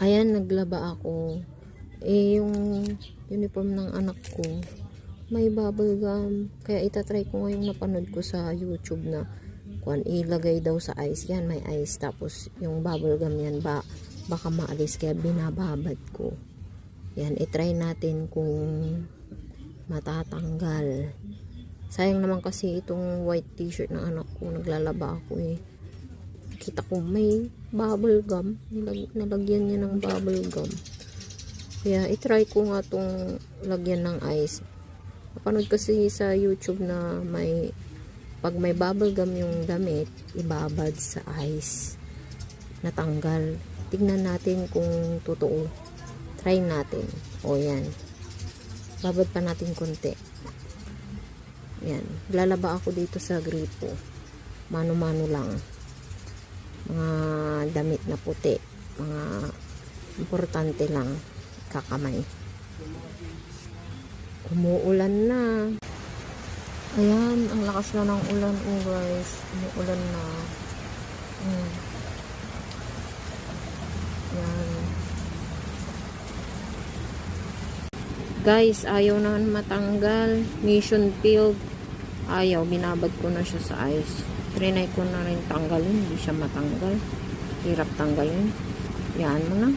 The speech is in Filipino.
Ayan, naglaba ako. Eh, yung uniform ng anak ko, may bubble gum. Kaya itatry ko ngayong napanood ko sa YouTube na kung ilagay daw sa ice. Yan, may ice. Tapos, yung bubble gum yan, ba, baka maalis. Kaya binababad ko. Yan, itry natin kung matatanggal. Sayang naman kasi itong white t-shirt ng anak ko. Naglalaba ako eh. Kita ko may bubble gum. Nilag- nalagyan niya ng bubble gum. Kaya itry ko nga tong lagyan ng ice. Napanood kasi sa YouTube na may pag may bubble gum yung damit, ibabad sa ice. Natanggal. Tignan natin kung totoo. Try natin. O yan. Babad pa natin konti. Yan. Lalaba ako dito sa gripo. Mano-mano lang. Mga damit na puti. Mga importante lang. Kakamay. Umuulan na. Ayan, ang lakas na ng ulan, oh guys. Umuulan na. Mm. Yan. Guys, ayaw na matanggal. Mission field. Ayaw, binabad ko na siya sa ice. Trinay ko na rin tanggalin. Hindi siya matanggal. Hirap tanggalin. Yan mo na.